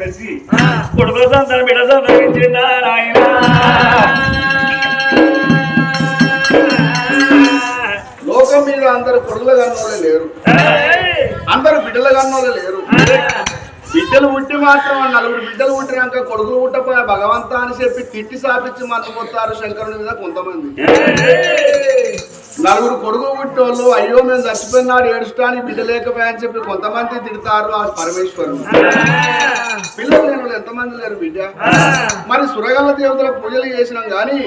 పెట్టి కొడుకుల సంతానం బిడ్డ నాయన లోకం మీద అందరు కొడుకుల కన్నోళ్ళే లేరు. అందరు బిడ్డల కన్నోళ్ళే లేరు. బిడ్డలు పుట్టి మాత్రం నలుగురు బిడ్డలు పుట్టినాక కొడుకులు పుట్టపోయా భగవంతా అని చెప్పి తిట్టి సాపించి మర్చిపోతారు శంకరుని మీద కొంతమంది. నలుగురు కొడుకు పుట్టోళ్ళు అయ్యో మేము చచ్చిపోయినాడు ఏడుస్తానికి బిడ్డ లేకపోయా చెప్పి కొంతమంది తిడతారు ఆ పరమేశ్వరుడు. పిల్లలు లేని వాళ్ళు ఎంతమంది లేరు బిడ్డ? మరి సురగల దేవతల పూజలు చేసినాం గాని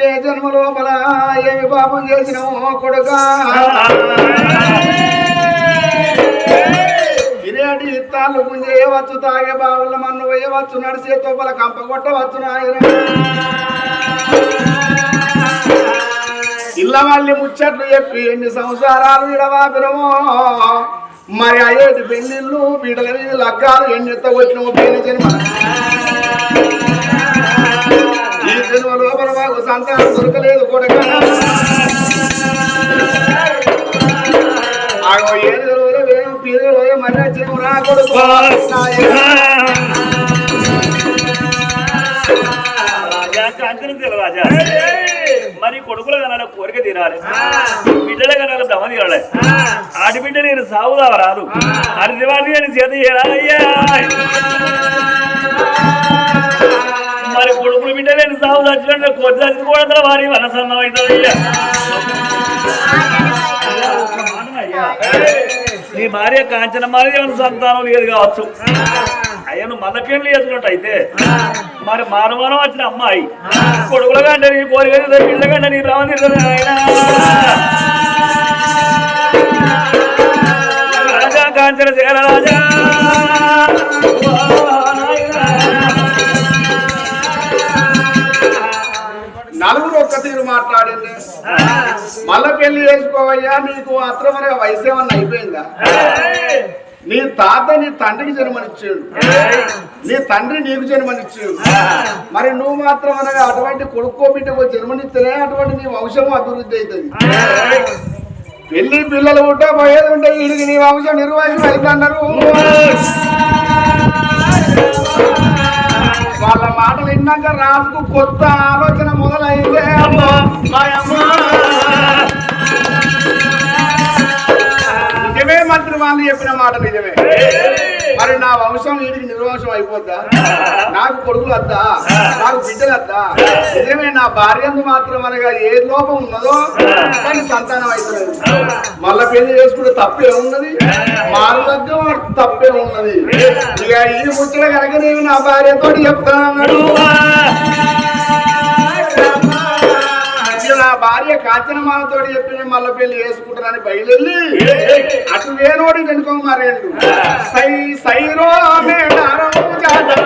ఏ జన్మలో లోపల ఏమి పాపం చేసినామో కొడుకా? గిరేటి ఇత్తాలు గుంజేయవచ్చు తాగే బావుల మన్ను వేయవచ్చు నడిచే తోపల కంప కొట్టవచ్చు నాయన. ఇళ్ళ మళ్ళీ ముచ్చట్లు చెప్పి ఎన్ని సంసారాలు ఇడవాపిరమో మరి అయ్యేటి పెళ్ళిళ్ళు బీడల మీద లగ్గాలు ఎన్ని ఎత్త వచ్చినమో పోయిన జన్మ ఈ జన్మ లోపల మాకు సంతానం దొరకలేదు కొడుక. ఆగో ఏడు వేయం పీరు రోజు మరి నా కొడుకు. కంచనశీల రాజా మరి కొడుకుల కనాల కోరిక తీరాలి. బిడ్డల కనాల భ్రమ తీరాలి. ఆడి బిడ్డ నేను సాగుదావ రాదు. అది వాడిని నేను చేత చేయాలయ్యా మరి కొడుకులు బిడ్డ నేను సాగు చచ్చినట్టు కొద్ది చచ్చిపోవడం వారి మనసన్నం అవుతుందయ్యా నీ భార్య కాంచన మారి సంతానం లేదు కావచ్చు. మళ్ళీ పెళ్ళి చేస్తున్నట్టు అయితే మరి మానవనం వచ్చిన అమ్మాయి. కొడుకుల కంటే నీ కోరిక పిల్ల కంటే నీ భ్రమ తీరుతుంది ఆయన. రాజా కాంచన శేఖర రాజా. నలుగురు ఒక్క తీరు మాట్లాడింది. మళ్ళా పెళ్ళి చేసుకోవయ్యా నీకు అత్రమనే వయసు ఏమన్నా అయిపోయిందా? నీ తాత నీ తండ్రికి జన్మనిచ్చాడు. నీ తండ్రి నీకు జన్మనిచ్చాడు. మరి నువ్వు మాత్రం అనగా అటువంటి కొడుకో బిడ్డకో జన్మనిస్తేనే అటువంటి నీ వంశం అభివృద్ధి అవుతుంది. పెళ్ళి పిల్లలు ఉంటే పోయేది ఉంటే వీడికి నీ వంశం నిర్వహణ అవుతున్నారు వాళ్ళ మాటలు విన్నాక రాజుకు కొత్త ఆలోచన మొదలైందే. అమ్మా నిజమే మంత్రి వాళ్ళు చెప్పిన మాట నిజమే. మరి నా వంశం వీడికి నిర్వంశం అయిపోద్దా? నాకు కొడుకులు వద్దా నాకు బిడ్డలు వద్దా నిజమే నా భార్యను మాత్రం అనగా ఏ లోపం ఉన్నదో దానికి సంతానం అవుతుంది మళ్ళా పెళ్ళి చేసుకుంటే తప్పే ఉన్నది? మారు తప్పే ఉన్నది. ఇక ఈ ముచ్చట కనుక నేను నా భార్యతో చెప్తాను అన్నాడు భార్య కాంచనమాలతో చెప్పి నేను మళ్ళీ పెళ్ళి చేసుకుంటానని బయలుదేరి. అటు వేనోడి వెనుక మారేండు. సై సైరో మేడారం జాతర.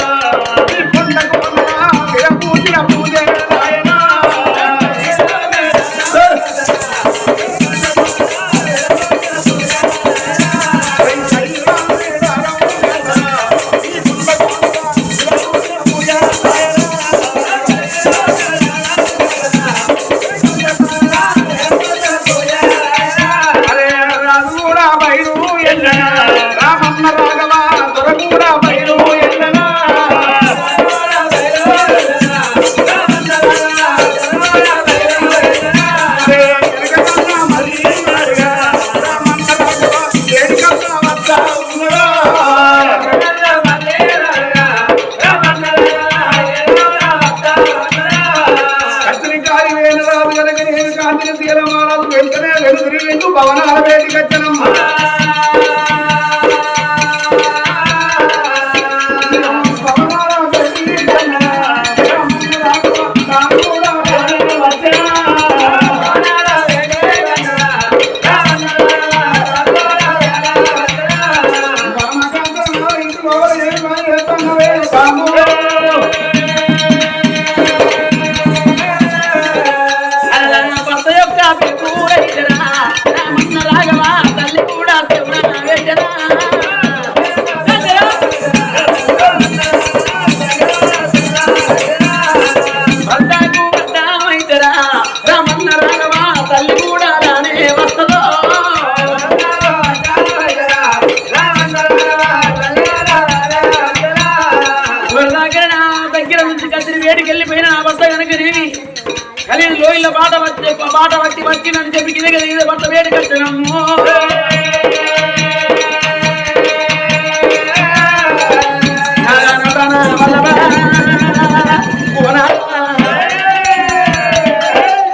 కలిని లోయల బాట వచ్చి బాట వచ్చి వచ్చినని చెప్పి కింద కింద వేడి కట్టనమ్ము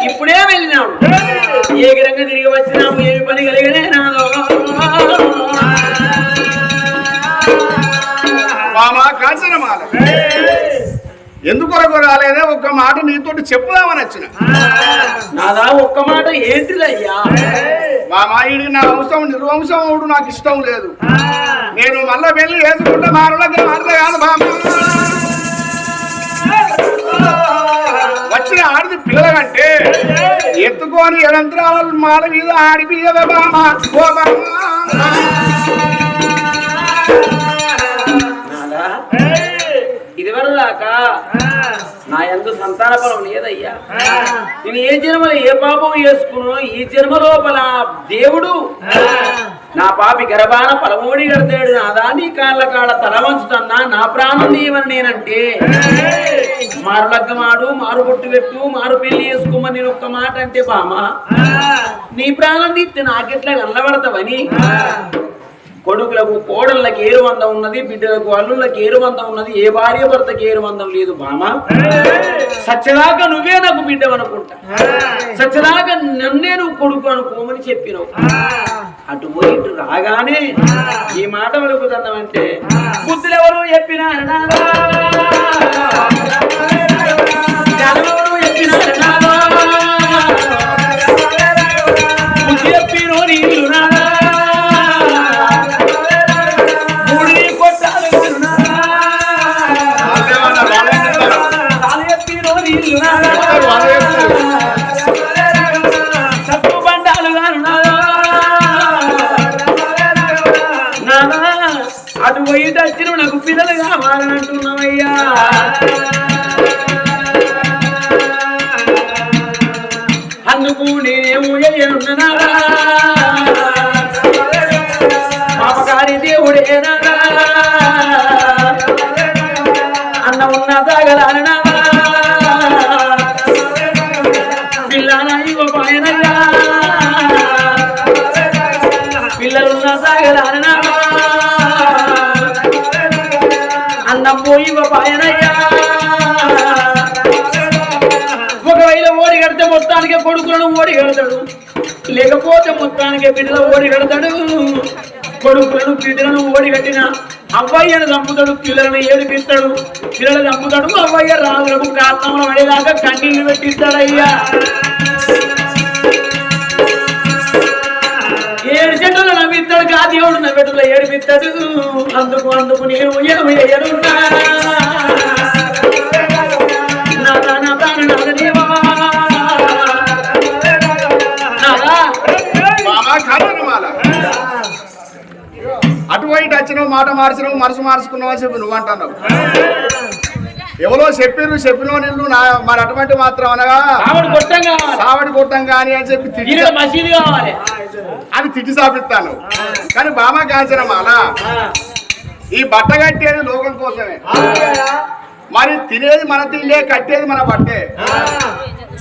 ఇప్పుడే వెళ్ళినాము ఏ గిరంగా తిరిగి వచ్చినాము ఏమి పని కలిగనే నాదో మామా కాంచనమాల. ఎందుకొరకు రాలేదే ఒక్క మాట నీతోటి చెప్పుదామని వచ్చిన. నాదా ఒక్క మాట ఏంటిదయ్యా? మామా ఈడికి నా వంశం నిర్వంశం అవుడు నాకు ఇష్టం లేదు. నేను మళ్ళా వెళ్ళి వేసుకుంటే మారులకి మారలే కాదు బామ్మ. వచ్చిన ఆడిది పిల్లలంటే ఎత్తుకొని ఎడంత్రాల మాల మీద ఆడిపియవే బామ్మ. ఓ బామ్మ. దాకా నా ఎందు సంతాన బలం లేదయ్యా. నేను ఏ జన్మలో ఏ పాపం చేసుకున్నానో ఈ జన్మ లోపల దేవుడు నా పాపి గర్భాన పలమోడి కడతాడు. నాదా నీ కాళ్ళ కాళ్ళ తల వంచుతన్నా నా ప్రాణం నీవని నేనంటే. మారు లగ్గమాడు మారు బొట్టు పెట్టు మారు పెళ్ళి చేసుకోమని నేను ఒక్క మాట అంటే బామా? నీ ప్రాణం తీస్తే నాకెట్లా కనబడతావని? కొడుకులకు కోడళ్ళకి ఏరు వందం ఉన్నది బిడ్డలకు అల్లుళ్ళకి వందం ఉన్నది ఏ భార్య భర్తకి వందం లేదు బామ సచ్చదాకా నువ్వే నాకు బిడ్డవనుకుంటా సచ్చదాకా నన్నే నువ్వు కొడుకు అనుకోమని చెప్పినావు. అటు పోయి ఇటు రాగానే ఈ మాట వెలుగుతున్నామంటే బుద్ధులు ఎవరు చెప్పినారు పిల్లలున్న సాగలానా అన్నం పోయి పాయనయ్యా ఒకవేళ ఓడి కడితే మొత్తానికి కొడుకులను ఓడి కడతాడు. లేకపోతే మొత్తానికి బిడ్డలు ఓడి కడతాడు. కొడుకులను బిడ్డలను ఓడి కట్టిన అవ్వయ్యను చంపుతాడు పిల్లలను ఏడిపిస్తాడు. పిల్లలు చంపుతాడు అవ్వయ్య రాజులకు కారణంలో పడేదాకా కన్నీళ్ళు పెట్టిస్తాడయ్యా. ఏడు చెట్టులు నవ్విస్తాడు కా దేవుడు నవ్వెట్టులో ఏడిపిస్తాడు. అందుకు అందుకు నేను ఎరువు ఎరువున్నా అటువైపు వచ్చినావు మాట మార్చినావు మనసు మార్చుకున్నావు అని చెప్పి నువ్వు అంటున్నావు ఎవరో చెప్పిర్రు చెప్పిన నిన్ను నా మరి అటువంటి మాత్రం అనగా సావడి కొట్టం కానీ అని చెప్పి తిట్టి ఈయన మసీదు కావాలి. అని తిట్టి సాపిస్తాను. కానీ బామా కాంచనమాల ఈ బట్ట కట్టేది లోకం కోసమే. మరి తినేది మన తిండే కట్టేది మన బట్టే.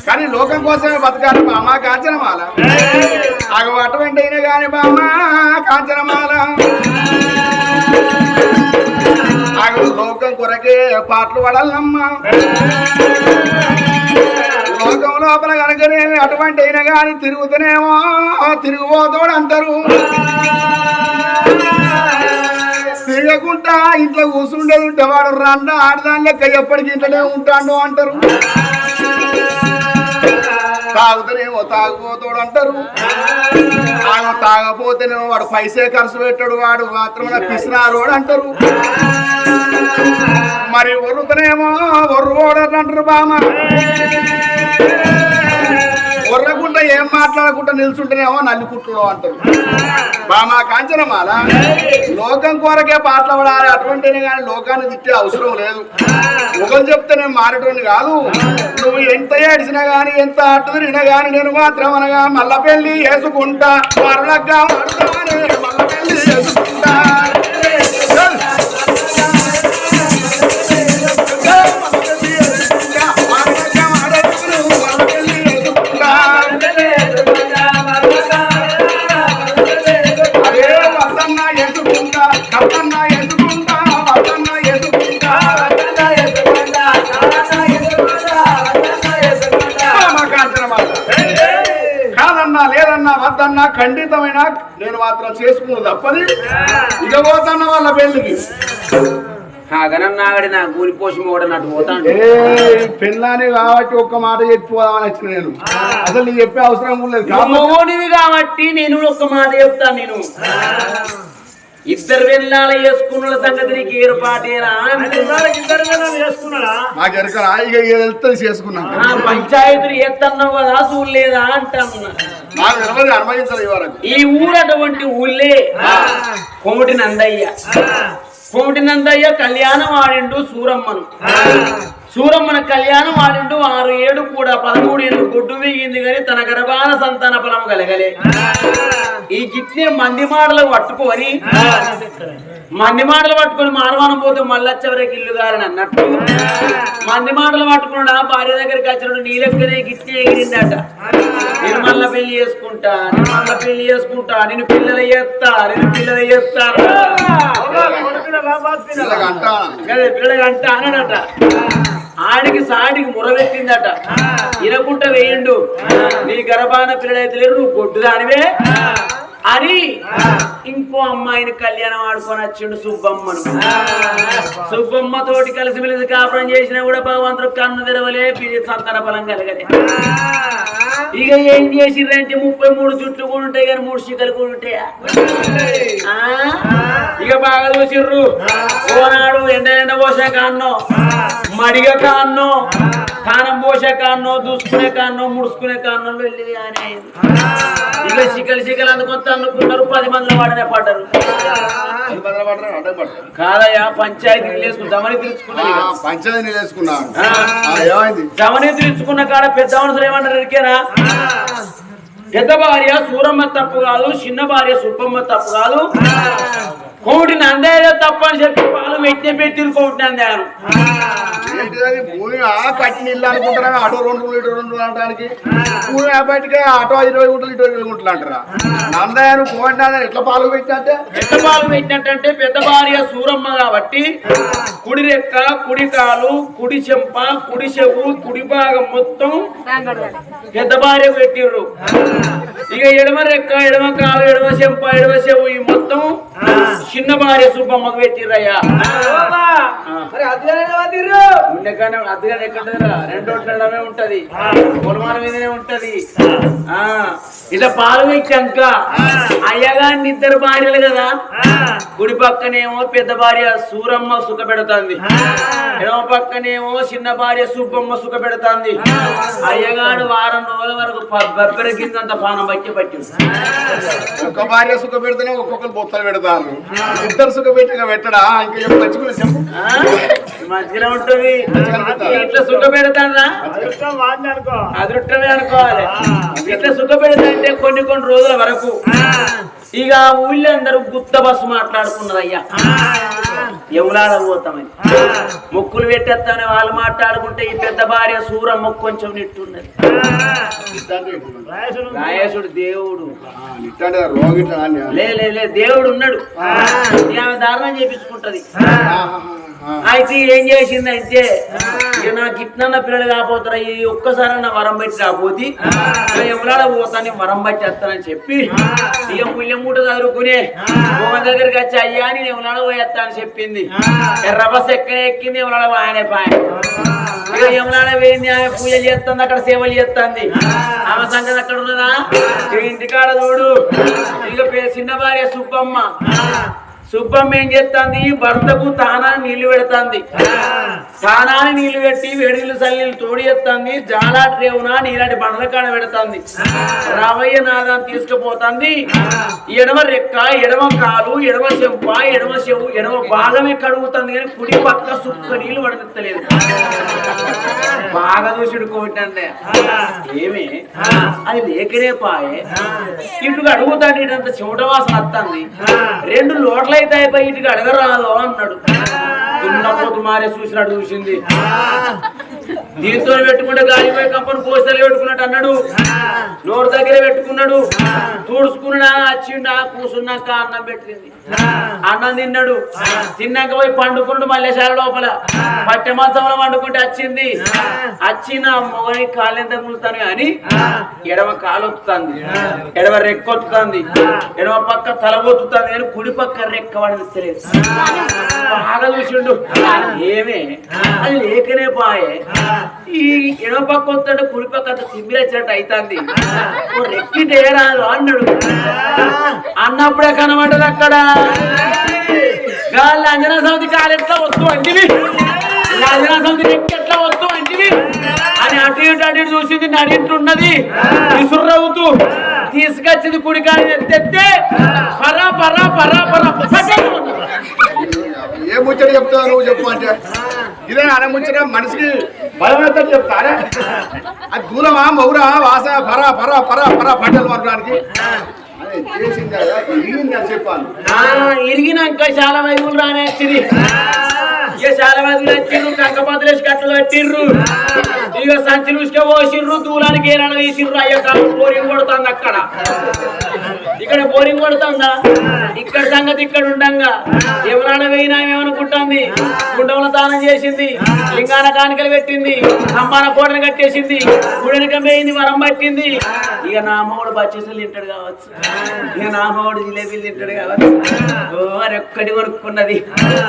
కానీ లోకం కోసమే బతకాలి బామా కాంచనమాల. అగ అటువంటి కానీ బామా కాంచనమాల. లోకం కొరకే పాటలు పడాలమ్మా. లోకం లోపల కనుకనే అటువంటి అయినా కానీ తిరుగుతూనేమో తిరిగిపోతాడు అంటారు. తిరగకుండా ఇంట్లో కూర్చుండేది ఉంటే వాడు రండ ఆడదాని లెక్క ఎప్పటికీ ఇంట్లోనే ఉంటాడు అంటారు. తాగుతూనేమో తాగుపోతాడు అంటారు ఆయన తాగపోతేనేమో వాడు పైసే ఖర్చు పెట్టాడు వాడు మాత్రమే పిసినారోడు అంటారు. మరి ఒర్రుతనేమో ఒర్రుకోడు అంటారు బామ ఒర్రకుండా ఏం మాట్లాడకుండా నిల్చుంటేనేమో నల్లి కుట్టుడు అంటారు. బామా కాంచనమాల లోకం కోరకే పాటలు పడాలి అటువంటినే కానీ లోకాన్ని తిట్టే అవసరం లేదు. ముఖం చెప్తే నేను మారటోని కాదు. నువ్వు ఎంత ఏడిసినా గాని ఎంత అట్టు తిరిగినా గాని నేను మాత్రం అనగా మల్ల పెళ్ళి వేసుకుంటా. మరలగ్గా మల్ల పెళ్ళి వేసుకుంటా. ఖండితమైన నేను మాత్రం చేసుకున్నది తప్పది. ఇక పోతున్న వాళ్ళ పెళ్ళికి ఆగనం నాగడి నా కూలిపోసి కూడా నటు పోతాను ఏ పెళ్ళాని కాబట్టి ఒక్క మాట చెప్పిపోదామని వచ్చిన నేను. అసలు నీకు చెప్పే అవసరం లేదు. కాబట్టి నేను ఒక్క మాట చెప్తాను నేను. ఇద్దరు వెళ్ళాల వేసుకున్న సంగతి నీకు ఏర్పాటేనా? ఇద్దరు పిల్లలు చేసుకున్నాడా నాకు ఎరకరా ఇక వెళ్తుంది చేసుకున్నాను ఆ పంచాయతీలు ఎత్తన్నావు కదా చూడలేదా అనుమతించాలి ఈ ఊరు అటువంటి ఊళ్ళే కోమటి నందయ్య కోమటి నందయ్య కళ్యాణం ఆడిండు సూరమ్మను. సూరమ్మన కళ్యాణం ఆడిండు ఆరు ఏడు కూడా పదమూడు ఏళ్ళు గుడ్డు వేయింది కానీ తన గర్భాన సంతాన ఫలం కలగలే. ఈ గిట్నే మంది మాటలు పట్టుకొని మంది మాటలు పట్టుకొని మారవానం పోతే మళ్ళొచ్చవరకు ఇల్లు గారని అన్నట్టు. మంది మాటలు పట్టుకున్నాడు ఆ భార్య దగ్గరికి వచ్చినప్పుడు నీ లెక్కనే గిట్నే ఎగిరిందట. నేను మళ్ళా పెళ్ళి చేసుకుంటా నేను మళ్ళా పెళ్ళి చేసుకుంటా నేను పిల్లలు చేస్తా నేను పిల్లలు చేస్తాను పిల్లలు అంట ఆడికి సాడికి మురవెట్టిందట ఇనకుంట వేయండు. నీ గర్భాన పిల్లలైతే లేరు నువ్వు గొడ్డు దానివే అని ఇంకో అమ్మాయిని కళ్యాణం ఆడుకొని వచ్చిండు సుబ్బమ్మను. సుబ్బమ్మ తోటి కలిసి మెలిసి కాపురం చేసినా కూడా భగవంతుడు కన్ను తెరవలే పిలి సంతాన ఫలం కలగలే. ఇక ఏం చేసిర్రంటే ముప్పై మూడు జుట్లు కూడా ఉంటాయి కానీ మూడు శిఖలు కూడా ఉంటాయా? ఇక బాగా చూసిర్రు ఓనాడు ఎండ ఎండ పోసే కాన్నో మడిగ కాన్నో కానం పోసే కాన్నో దూసుకునే కాన్నో ముడుచుకునే కాన్నో వెళ్ళి కానీ అయింది. ఇక శిఖలు శిఖలు అందుకొని అనుకున్నారు పది మందిలో వాడినే పడ్డారు. కాదయ్యా పంచాయతీ వేసుకుని దమని ఆ, తెచ్చుకున్నది పంచాయతీ దమని తెచ్చుకున్న కాడ పెద్ద మనుషులు ఏమంటారు ఎరికేనా పెద్ద భార్య సూరమ్మ తప్పు కాదు చిన్న భార్య సుబ్బమ్మ తప్పు కాదు. కోటి నందయ్య తప్పు అని చెప్పి పాలు పెట్టే పెట్టి కోటి నందాను ఏంటిది? భూమి ఆ కట్టిన ఇల్లు అనుకుంటారా? ఆటో రెండు అనడానికి భూమి బయటకి ఆటో ఇరవై గుంటలు ఇటు ఇరవై గుంటలు అంటారా? నందయ్యను పోండి ఎట్లా పాలు పెట్టినట్టే? పెద్ద పాలు పెట్టినట్టంటే పెద్ద భార్య సూరమ్మ కాబట్టి కుడి రెక్క కుడి కాలు కుడి చెంప కుడి చెవు కుడి భాగం మొత్తం పెద్ద భార్య పెట్టిర్రు. ఇక ఎడమ రెక్క ఎడమ కాలు ఎడమ చెంప ఎడమ చెవు ఈ మొత్తం చిన్న భార్య సుబ్బమ్మకు పెట్టిర్రయ్యా. అద్దెగా ఎక్కడ రెండు ఉండడమే ఉంటది. పొలమాల మీదనే ఉంటది. ఆ. ఇలా పాలు పెట్టాక అయ్యగారిని ఇద్దరు భార్యలు కదా? గుడి పక్కనేమో పెద్ద భార్య సూరమ్మ సుఖ పెడుతుంది. ఎడమ పక్కనేమో చిన్న భార్య సుబ్బమ్మ సుఖ పెడుతుంది. అయ్యగాడు వారం రోజుల వరకు బబ్బెర కిందంత పానం బట్టి పట్టి ఒక్క భార్య సుఖ పెడితేనే ఒక్కొక్కరు బొత్తలు పెడతారు. ఇద్దరు సుఖ పెట్టి ఇక పెట్టడా? ఇంకా చెప్పు తెచ్చుకుని చెప్పు మంచిగా ఉంటుంది. ఇట్లా సుఖ పెడతాడా అదృష్టమే అనుకోవాలి. ఇట్లా సుఖ పెడతాంటే కొన్ని కొన్ని రోజుల వరకు. ఇక ఊళ్ళో అందరూ గుత్త బస్సు మాట్లాడుకున్నారు అయ్యా ఎవలాడ పోతామని? మొక్కులు పెట్టేస్తామని వాళ్ళు మాట్లాడుకుంటే ఈ పెద్ద భార్య సూర మొక్కు కొంచెం నిట్టున్నది. రాయసుడు రాయేశుడు దేవుడు. లే లే లే దేవుడు ఉన్నాడు. ఆమె దారుణం చేపించుకుంటది. అయితే ఏం చేసింది అయితే నాకు ఇట్నన్న పిల్లలు కాకపోతారా ఈ ఒక్కసారి నా వరం బట్టి రాకపోతే ఎవరాడ పోతాను వరం బట్టి వస్తానని చెప్పి ఇక పుణ్యం మూట చదువుకునే ఒక దగ్గరికి వచ్చి అయ్యా నేను ఎవరాడ పోయేస్తా అని చెప్పింది. ఎర్రబస్ ఎక్కడ ఎక్కింది ఎవరాడ ఆయనే పాయ. ఇక యమునాడ పోయింది ఆమె పూజ చేస్తుంది అక్కడ సేవలు చేస్తుంది. ఆమె సంగతి అక్కడ ఉన్నదా? ఇంటికాడ చూడు. ఇక చిన్న భార్య సుబ్బమ్మ. సుబ్బమ్మ ఏం చేస్తుంది భర్తకు తానాన్ని నీళ్ళు పెడుతుంది. తానాన్ని నీళ్ళు పెట్టి వేడి నీళ్ళు చల్లి తోడి ఎత్తుంది జాలాటి రేవున నీలాంటి బండల కాడ పెడుతుంది. రామయ్య నాదాన్ని తీసుకుపోతుంది. ఎడమ రెక్క ఎడమ కాలు ఎడమ చెంప ఎడమ చెవు ఎడమ భాగమే కడుగుతుంది కానీ కుడి పక్క సుక్క నీళ్ళు పడనిస్తలేదు బాగా చూసిడు కోటి అంటే. ఏమి? అది లేకనే పాయే. ఇటుగా అడుగుతాడు ఇటంత చెమట వాసన వస్తుంది రెండు లోట్ల అయితే అయిపోయి ఇటుగా అడగరాదు అన్నాడు. దున్నపోతు మారే చూసినట్టు చూసింది. దీంతో పెట్టుకుంటే గాలిపోయి కంపను పోస్తలు పెట్టుకున్నట్టు అన్నాడు. నోరు దగ్గర పెట్టుకున్నాడు. తుడుచుకున్నా వచ్చిండా కూసున్నాక అన్నం పెట్టింది. అన్నం తిన్నాడు. తిన్నాక పోయి పండుకున్నాడు మల్లేశాల లోపల. పట్టె మంచంలో పండుకుంటే వచ్చింది వచ్చిన మొగని కాలు ఎంత ములుతాను అని ఎడమ కాలు ఒత్తుతుంది. ఎడమ రెక్క ఒత్తుతుంది. ఎడమ పక్క తల ఒత్తుతుంది అని కుడి పక్క రెక్క వాడిని తెలియదు. బాగా చూసిండు. ఏమే? అది లేకనే పాయే. ఈ ఎడమ పక్క వస్తుంటే కుడి పక్క అంత అవుతుంది రెక్కిటే రాదు అన్నాడు అన్నప్పుడే కనబడ్డది అక్కడ. గాలి అంజనా సమితి కాలు ఎట్లా వస్తూ అంటివి? అంజనా సమితి రెక్కి ఎట్లా వస్తూ అంటివి? అని అటు ఇటు అటు ఇటు చూసింది నడింటున్నది. విసుర్రవుతూ తీసుకొచ్చింది కుడి కాలు ఎత్తెత్తే పరా పరా పరా. పరా. ఏ ముచ్చట చెప్తావు నువ్వు చెప్పు అంటే? ఇదే అనే ముచ్చట మనిషికి బలమైతే చెప్తారా? అది దూరమా మౌరా వాస పర పర పర పర పంటలు ఆ, ఇరిగినాక చాలా వైపులు రానే వచ్చింది ఇక చాలా వైపులు వచ్చిండ్రు కంకపత్రేసి కట్టలు కట్టిర్రు. ఇక సంచులు ఉసుక పోసిర్రు దూరానికి ఏనాడు తీసిర్రు అయ్యా కాలం బోరింగ్ కొడుతుంది అక్కడ. ఇక్కడ బోరింగ్ కొడుతుందా? ఇక్కడ సంగతి ఇక్కడ ఉండంగా. ఎవరాడ వేయినా ఏమనుకుంటుంది? గుండంలో దానం చేసింది. లింగాన కానికలు పెట్టింది. అమ్మాన కోటను కట్టేసింది. గుడెనక వేయింది వరం పట్టింది. ఇక నా అమ్మవాడు బచ్చేసలు తింటాడు కావచ్చు. ఇక నా అమ్మవాడు జిలేబీలు తింటాడు కావచ్చు. ఓ ఒక్కటి కొనుక్కున్నది.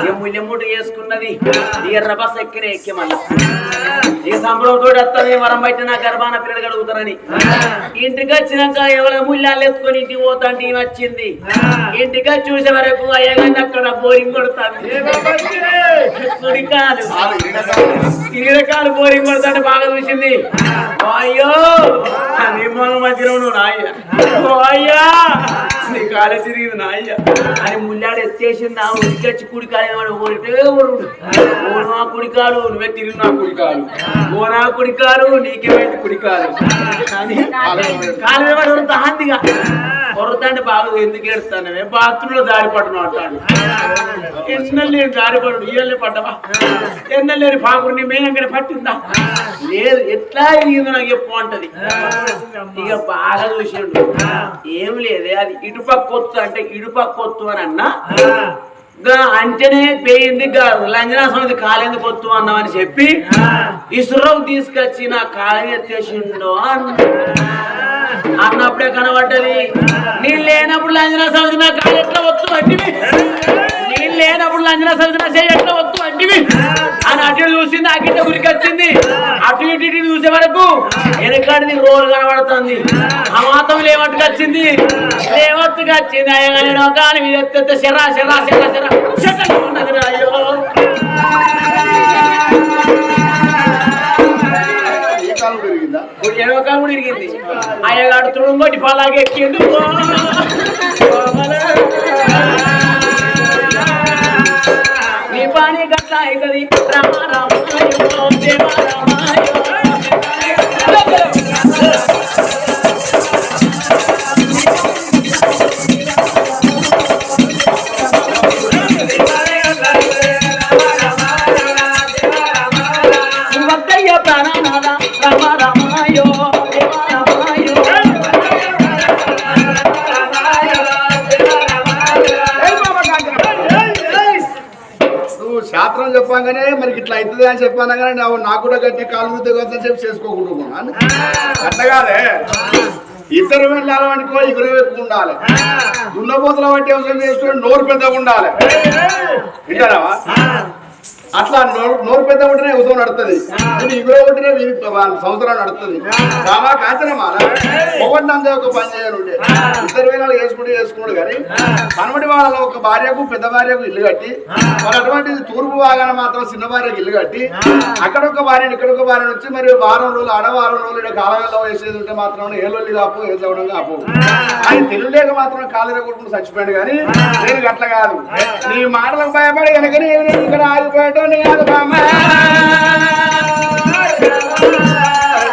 ఇక ముల్లెమూట వేసుకున్నది ఇక రభస ఎక్కిన ఎక్కి మళ్ళా. ఇక సంబరంతో వస్తుంది వరం బట్టి నా గర్భాన పిల్లలు కడుగుతారని. ఇంటికి వచ్చినాక ఎవరో ముల్లాలు ఎత్తుకొని ఇంటికి పోతాంటే ఈమె వచ్చింది. ఇంటికి వచ్చి చూసే వరకు అయ్యగాని అక్కడ బోరింగ్ కొడుతుంది. కుడికాలు బోరింగ్ కొడుతుంటే బాగా చూసింది. అయ్యో నిమ్మల మధ్యలో నువ్వు నాయ్య. అయ్యా నీ కాలే తిరిగింది నాయ్య. అని ముల్లాడు ఎత్తేసింది ఆ ఉడికొచ్చి కుడికాలు వాడు ఓడితే ఓడు ఓ నా కుడికాలు నువ్వే తిరిగి నా కుడికాలు. ఓ నా కుడికాలు నీకేమైంది కుడికాలు. అని కాలు వాడు హాందిగా కొరతంటే బాగా ఎందుకు ఏడుస్తానవే బాత్రూమ్లో దారి పడును అంటాడు. ఎన్నెల్లేని దారి పడు ఇయ్యలే పడ్డవా? ఎన్నెల్లేని పాకుడు నీ మేనక్కడ పట్టిందా? లేదు ఎట్లా ఇరిగిందో నాకు చెప్పు అంటది. ఇక బాగా చూసిండు. ఏం లేదే అది ఇటుపక్క కొత్తు అంటే ఇటుపక్క కొత్తు అని అన్నా. అంటేనే పోయింది లంజనా సమితి కాలేందుకు కొత్తు అన్నామని చెప్పి ఇసురవు తీసుకొచ్చి నా కాలం ఎత్తేసిండు అన్న. అన్నప్పుడే కనబడ్డది. నేను లేనప్పుడు లంజనా సమితి నా కాలు ఎట్లా వత్తు అంటివి? నేను లేనప్పుడు లంజనా సమితి నా చేయి ఎట్లా వత్తు అంటివి? అని అటు చూసింది ఆ గిట్ట గురికి వచ్చింది అటు ఇటు ఇటు చూసే వరకు వెనకాడిది రోలు కనబడుతుంది. ఆ మాత్రం లేవట్టుకు వచ్చింది లేవట్టుకు వచ్చింది అయ్యగాని కానీ మీద ఎత్తే శరా శరా శరా శరా. ఉన్నది అయ్యో. ఏ కాలం కూడా ఇరిగింది. అయ్యగాడు తుడుంగొట్టి పలాగే ఎక్కిండు. నీ పని గట్ల అవుతుంది. రామ శాస్త్రం చెప్పాగానే మరి ఇట్లా అవుతుంది అని చెప్పాను కానీ నాకు కూడా గట్టి కాలు మీద కోసం చెప్పి చేసుకోకుంటున్నాను. అట్టగానే ఇద్దరు వెళ్ళాలి అనుకో ఇగురు ఎక్కువ ఉండాలి. దున్నపోతుల వంటి అవసరం చేసుకుని నోరు పెద్దగా ఉండాలి. వింటారా? అట్లా నోరు నోరు పెద్ద ఉంటేనే ఉత్సవం నడుతుంది. ఇది ఉంటేనే వీరి సంవత్సరం నడుస్తుంది రామా కాంచనమా ఒకటి అందే ఒక పని చేయనుండే ఇద్దరు వేళలు వేసుకుంటూ వేసుకున్నాడు కానీ కనబడి వాళ్ళలో ఒక భార్యకు పెద్ద భార్యకు ఇల్లు కట్టి మరి అటువంటి తూర్పు భాగాన మాత్రం చిన్న భార్యకు ఇల్లు కట్టి అక్కడ ఒక భార్యను ఇక్కడ ఒక భార్యను వచ్చి మరి వారం రోజులు ఆడ వారం రోజులు ఇక్కడ కాలవేళ వేసేది ఉంటే మాత్రం ఏ లొల్లి కాపు ఏ చవడం కాపు ఆయన తెలియలేక మాత్రం కాలు కొట్టుకుని చచ్చిపోయాడు కానీ నేను గట్ల కాదు. నీ మాటలకు భయపడి కనుక ఇక్కడ ఆగిపోయాడు. నీ కాదు బామ్మ.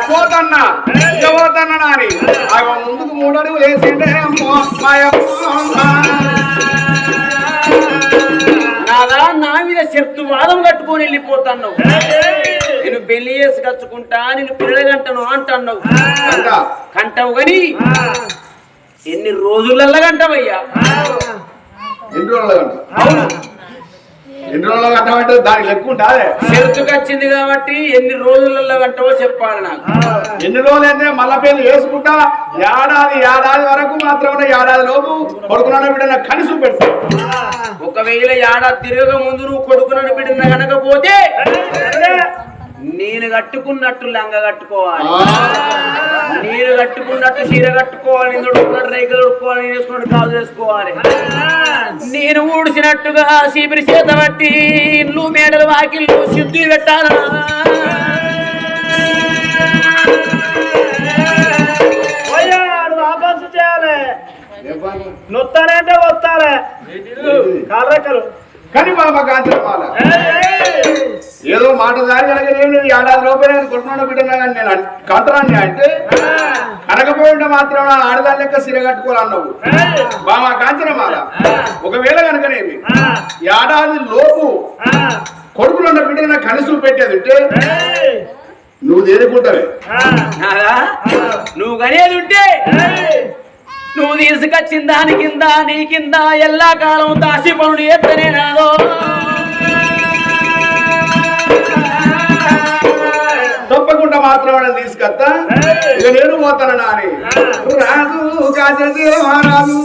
పోతన్నా. ఇక పోతన్నా నాని. అగో ముందుకు మూడు అడుగులు వేసిండే అమ్మో మాయమ్మ నాదా నా మీద శక్తి వాదం కట్టుకొని వెళ్ళిపోతాను నేను పెళ్ళి చేసుకచ్చుకుంటా నేను పిల్లగంటను అంటున్నావు. అంట కంటావు గని ఎన్ని రోజులల్లా కంటావయ్యా? ఎన్ని రోజులు ఎన్ని రోజులు గంట అంటే దానికి లెక్క ఉంటుందే చెరుతుకొచ్చింది కాబట్టి ఎన్ని రోజులలో కంటావో చెప్పాలి నాకు. ఎన్ని రోజులు అయితే మళ్ళా పెళ్ళి వేసుకుంటా ఏడాది ఏడాది వరకు మాత్రమే ఏడాది లోపు కొడుకున్నాడు బిడ్డ కనిసి పెడతా ఒకవేళ ఏడాది తిరగక ముందు నువ్వు కొడుకునని బిడ్డ కనకపోతే నేను కట్టుకున్నట్టు లంగ కట్టుకోవాలి. నేను కట్టుకున్నట్టు చీర కట్టుకోవాలి నేను తొడుక్కున్నట్టు రేఖ తొడుక్కోవాలి నేను వేసుకున్నట్టు కాదు చేసుకోవాలి నేను ఊడిసినట్టుగా చీపిరి చేత బట్టి ఇల్లు మేడలు వాకిళ్ళు శుద్ధి పెట్టాలా? చేయాలి. నొత్తానంటే వస్తాలే కాళ్ళరెక్కలు కానీ బాబా కాంచమాల ఏదో మాట దారి కనుక నేను ఏడాది లోపల కొడుకున్నాడు బిడ్డ కానీ నేను కంటరాన్ని అంటే కనకపోయింటే మాత్రం నా ఆడదాని లెక్క సిర కట్టుకోవాలన్నావు. బాబా కాంచనమాల ఒకవేళ కనుకనేమి ఏడాది లోపు కొడుకులు ఉన్న బిడ్డ నాకు కనిసి పెట్టేది ఉంటే నువ్వు దేనికుంటావే నాదా? నువ్వు కనేది ఉంటే నువ్వు తీసుకొచ్చిన దాని కింద నీ కింద ఎల్లా కాలం దాసి పనులు ఎత్తనే నాదో తప్పకుండా మాత్రం తీసుకొస్తా. ఇక నేను పోతాను నాని. రాజు రాజు రాజు